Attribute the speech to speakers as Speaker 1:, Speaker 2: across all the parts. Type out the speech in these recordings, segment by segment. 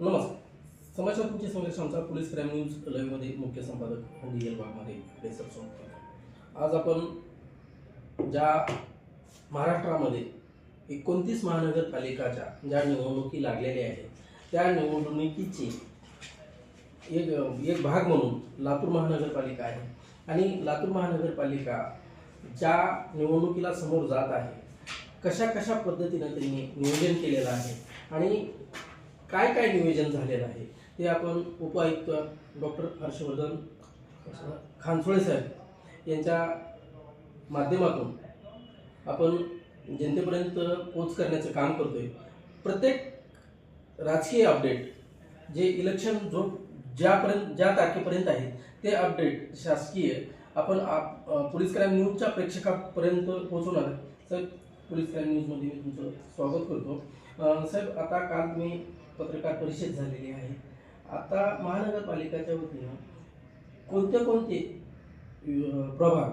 Speaker 1: नमस्कार. समाचार तुमचे संरक्षण आमचा पोलीस क्राईम न्यूज लाईव्हमध्ये मुख्य संपादक डी एल वाघमारे बेसर आज आपण ज्या महाराष्ट्रामध्ये एकोणतीस महानगरपालिकाच्या ज्या निवडणुकी लागलेल्या आहेत त्या निवडणुकीची एक एक भाग म्हणून लातूर महानगरपालिका आहे. आणि लातूर महानगरपालिका ज्या निवडणुकीला समोर जात आहे कशा कशा पद्धतीनं त्यांनी नियोजन केलेलं आहे आणि काय काय नियोजन झालेलं आहे? ते आपण उपायुक्त डॉक्टर हर्षवर्धन खानसोळे साहेब यांच्या माध्यमातून आपण जनतेपर्यंत पोच करण्याचं काम करतोय. प्रत्येक राजकीय अपडेट जे इलेक्शन जो ज्यापर्यंत ज्या तारखेपर्यंत आहे ते अपडेट शासकीय आपण आप पोलीस क्राईम न्यूजच्या प्रेक्षकापर्यंत पोहोचवणार आहे. साहेब पोलीस क्राईम न्यूजमध्ये मी तुमचं स्वागत करतो. सर साहेब आता काल तुम्ही पत्रकार परिषद झालेली आहे. आता महानगरपालिकाच्या वतीनं कोणते कोणते प्रभाग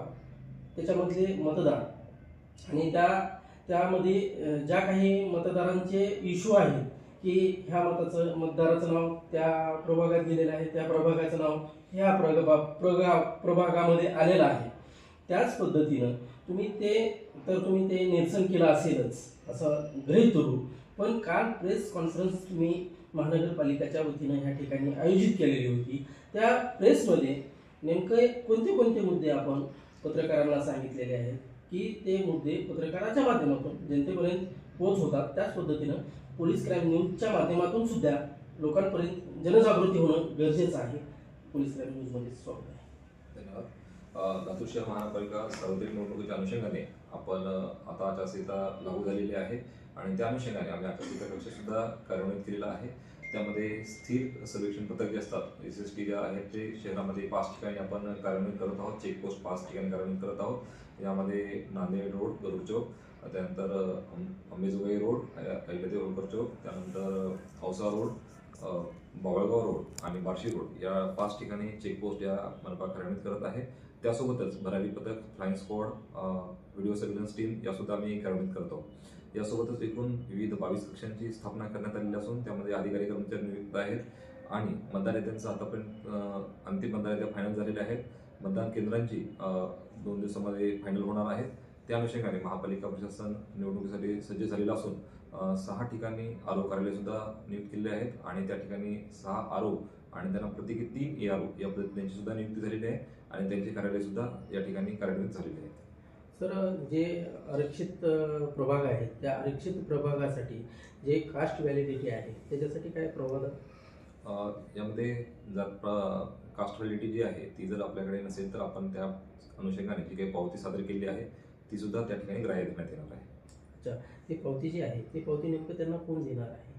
Speaker 1: त्याच्यामधले मतदार आणि त्या त्यामध्ये ज्या काही मतदारांचे इश्यू आहेत की ह्या मताचं मतदाराचं नाव त्या प्रभागात गेलेलं आहे त्या प्रभागाचं नाव ह्या प्रगभा प्रगा प्रभागामध्ये आलेलं आहे. त्याच पद्धतीनं तुम्ही ते तर तुम्ही ते निरसन केलं असेलच असं गृहीत धरू. पण काल प्रेस कॉन्फरन्स तुम्ही महानगरपालिकेच्या वतीनं ह्या ठिकाणी आयोजित केलेली होती. त्या प्रेसमध्ये नेमके कोणते कोणते मुद्दे आपण पत्रकारांना सांगितलेले आहेत की ते मुद्दे पत्रकाराच्या माध्यमातून जनतेपर्यंत पोच होतात. त्याच पद्धतीनं पोलीस क्राईम न्यूजच्या माध्यमातून सुद्धा लोकांपर्यंत जनजागृती होणं गरजेचं आहे. पोलीस क्राईम न्यूजमध्ये स्वागत आहे.
Speaker 2: धन्यवाद. अ, लातूर शहर महानगरपालिका सार्वत्रिक निवडणुकीच्या अनुषंगाने आपण आता आचारसंहिता लागू झालेली आहे आणि त्या अनुषंगाने आम्ही आचारसंहिता कक्ष सुद्धा कार्यान्वित केलेला आहे. त्यामध्ये स्थिर सर्वेक्षण पथक जे असतात एस एस टी ज्या आहेत ते शहरामध्ये पाच ठिकाणी आपण कार्यान्वित करत आहोत. चेकपोस्ट पाच ठिकाणी कार्यान्वित करत आहोत. यामध्ये नांदेड रोड गरुड चौक त्यानंतर अंबेजोगाई रोड अ- अहिल्यादेव होळकर चौक त्यानंतर औसा रोड बावळगाव रोड आणि बार्शी रोड या पाच ठिकाणी चेकपोस्ट या मनपा कार्यान्वित करत आहे. त्यासोबतच भरारी पथक flying squad video surveillance team यासुद्धा आम्ही कार्यान्वित करतो. यासोबतच एकूण विविध बावीस कक्षांची स्थापना करण्यात आलेली असून त्यामध्ये अधिकारी कर्मचारी नियुक्त आहेत आणि मतदार याद्यांचं आतापर्यंत अंतिम मतदार याद्या फायनल झालेल्या आहेत. मतदान केंद्रांची दोन दिवसामध्ये फायनल होणार आहेत. त्या अनुषंगाने महापालिका प्रशासन निवडणुकीसाठी सज्ज झालेलं असून सहा ठिकाणी आरो कार्यालय सुद्धा नियुक्त केलेले आहेत आणि त्या ठिकाणी सहा आरो आणि त्यांना प्रत्येकी तीन ए आरो या पद्धतीने सुद्धा नियुक्ती झालेली आहे आणि त्यांचे कार्यालय सुद्धा या ठिकाणी कार्यान्वित झालेले आहेत.
Speaker 1: सर जे आरक्षित प्रभाग आहेत त्या आरक्षित प्रभागासाठी जे कास्ट व्हॅलिडिटी आहे त्याच्यासाठी काय प्रभाग
Speaker 2: यामध्ये जर कास्ट व्हॅलिडिटी जी आहे ती जर आपल्याकडे नसेल तर आपण त्या अनुषंगाने जी काही पावती सादर केली आहे ती सुद्धा त्या ठिकाणी ग्राह्य देण्यात येणार आहे.
Speaker 1: ते पावती जी आहे ते पावती नेमकं त्यांना कोण देणार आहे?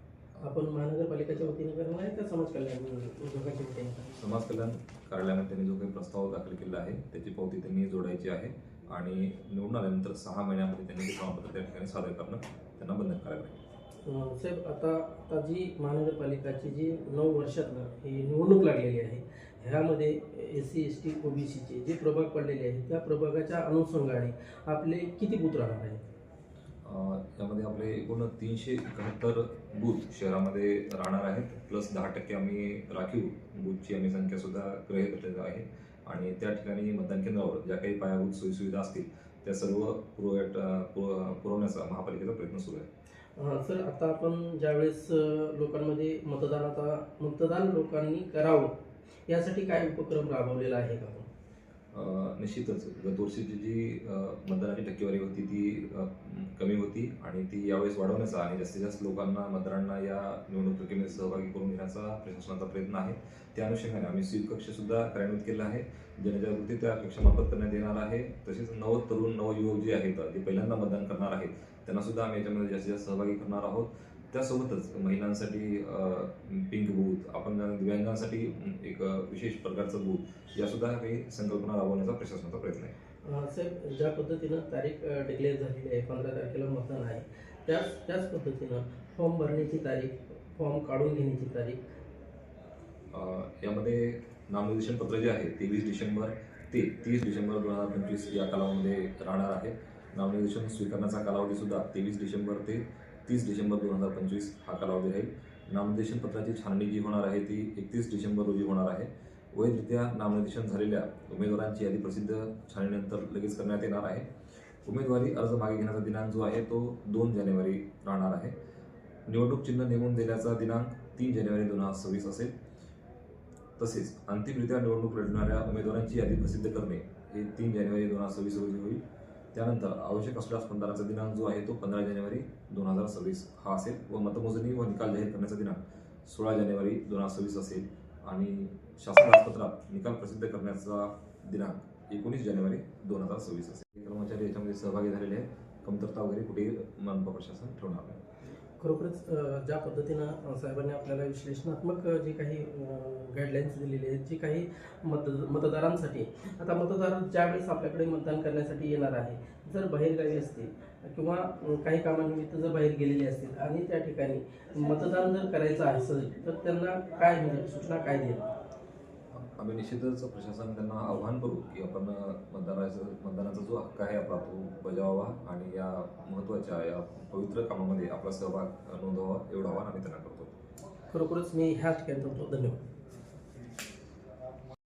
Speaker 1: आपण महानगरपालिकेच्या वतीनं करणार आहे का समाज कल्याण विभागाच्या वतीनं?
Speaker 2: समाज कल्याण कार्यालयाने त्यांनी जो काही प्रस्ताव दाखल केला आहे त्याची पावती त्यांनी जोडायची आहे आणि निवडून आल्यानंतर सहा महिन्यामध्ये त्यांनी ते प्रमाणपत्र त्या ठिकाणी सादर करणं त्यांना बंधनकारक आहे.
Speaker 1: साहेब आता आता जी महानगरपालिकाची जी नऊ वर्षातनं ही निवडणूक लागलेली आहे ह्यामध्ये एस सी एस टी ओबीसीचे जे प्रभाग पडलेले आहेत त्या प्रभागाच्या अनुषंगाने आपले किती बूथ राहणार आहेत?
Speaker 2: त्यामध्ये यामध्ये आपले एकूण तीनशे एकाहत्तर बूथ शहरामध्ये राहणार आहेत. प्लस दहा टक्के आम्ही राखीव बूथची आम्ही संख्यासुद्धा ग्रहित गृहीत आहे. आणि त्या ठिकाणी मतदान केंद्रावर ज्या काही पायाभूत सोयीसुविधा असतील त्या सर्व पुरवत पुरवण्याचा महापालिकेचा प्रयत्न सुरू आहे.
Speaker 1: सर आता आपण ज्यावेळेस लोकांमध्ये मतदानाचा मतदान लोकांनी करावं यासाठी काय उपक्रम राबवलेला आहे का
Speaker 2: निश्चितच. गत वर्षीची जी मतदानाची टक्केवारी होती ती कमी होती आणि ती यावेळेस वाढवण्याचा आणि जास्तीत जास्त लोकांना मतदारांना या निवडणूक प्रक्रियेमध्ये सहभागी करून घेण्याचा प्रशासनाचा प्रयत्न आहे. त्या अनुषंगाने आम्ही स्वीप कक्षसुद्धा कार्यान्वित केला आहे. जनजागृती त्या कक्षामार्फत करण्यात येणार आहे. तसेच नव तरुण नवयुवक जे आहेत जे पहिल्यांदा मतदान करणार आहेत त्यांनासुद्धा आम्ही याच्यामध्ये जास्तीत जास्त सहभागी करणार आहोत. त्यासोबतच महिलांसाठी पिंक बूथ आपण दिव्यांगांसाठी एक विशेष प्रकारचं बूथ या सुद्धा काही संकल्पना राबवण्याचा प्रशासनाचा प्रयत्न आहे.
Speaker 1: साहेब ज्या पद्धतीनं तारीख डिक्लेअर झालेली आहे पंधरा तारखेला मतदान आहे त्याच त्याच पद्धतीनं फॉर्म भरण्याची तारीख फॉर्म काढून घेण्याची तारीख.
Speaker 2: यामध्ये नामनिर्देशन पत्र जे आहे तेवीस डिसेंबर ते तीस डिसेंबर दोन हजार पंचवीस या कालावधीमध्ये राहणार आहे. नामनिर्देशन स्वीकारण्याचा कालावधी सुद्धा तेवीस डिसेंबर ते तीस डिसेंबर दोन हजार पंचवीस हा कालावधी राहील नामनिर्देशन पत्राची छाननी जी होणार आहे ती एकतीस डिसेंबर रोजी होणार आहे. वैधरित्या नामनिर्देशन झालेल्या उमेदवारांची यादी प्रसिद्ध छाननीनंतर लगेच करण्यात येणार आहे. उमेदवारी अर्ज मागे घेण्याचा दिनांक जो आहे तो दोन जानेवारी राहणार आहे. निवडणूक चिन्ह नेमून देण्याचा दिनांक तीन जानेवारी दोन हजार सव्वीस असेल. तसेच अंतिमरित्या निवडणूक लढणाऱ्या उमेदवारांची यादी प्रसिद्ध करणे हे तीन जानेवारी दोन हजार सव्वीस रोजी होईल. त्यानंतर आवश्यक असल्यास मतदानाचा दिनांक जो आहे तो पंधरा जानेवारी दोन हजार सव्वीस हा असेल व मतमोजणी व निकाल जाहीर करण्याचा दिनांक सोळा जानेवारी दोन हजार सव्वीस असेल. आणि शासन राजपत्रात निकाल प्रसिद्ध करण्याचा दिनांक एकोणीस जानेवारी दोन हजार सव्वीस असेल. कर्मचारी याच्यामध्ये सहभागी झालेले आहेत. कमतरता वगैरे कुठेही मनपा प्रशासन ठेवणार नाही.
Speaker 1: खरोखरच ज्या पद्धतीनं साहेबांनी आपल्याला विश्लेषणात्मक जी जे काही गाईडलाईन्स दिलेली आहेत जे काही मत मतदारांसाठी आता मतदार ज्यावेळेस आपल्याकडे मतदान करण्यासाठी येणार आहे जर बाहेरगावी असतील किंवा काही कामानिमित्त जर बाहेर गेलेले असतील आणि त्या ठिकाणी मतदान जर करायचं असेल तर त्यांना काय म्हणजे सूचना काय देईल
Speaker 2: आम्ही निश्चितच प्रशासन त्यांना आव्हान करू की आपण मतदानाचा मतदानाचा जो हक्क आहे आपला तो बजावावा आणि या महत्त्वाच्या या पवित्र कामामध्ये आपला सहभाग नोंदवावा एवढं आव्हान आम्ही त्यांना करतो.
Speaker 1: खरोखरच मी ह्या ठिकाणी धन्यवाद.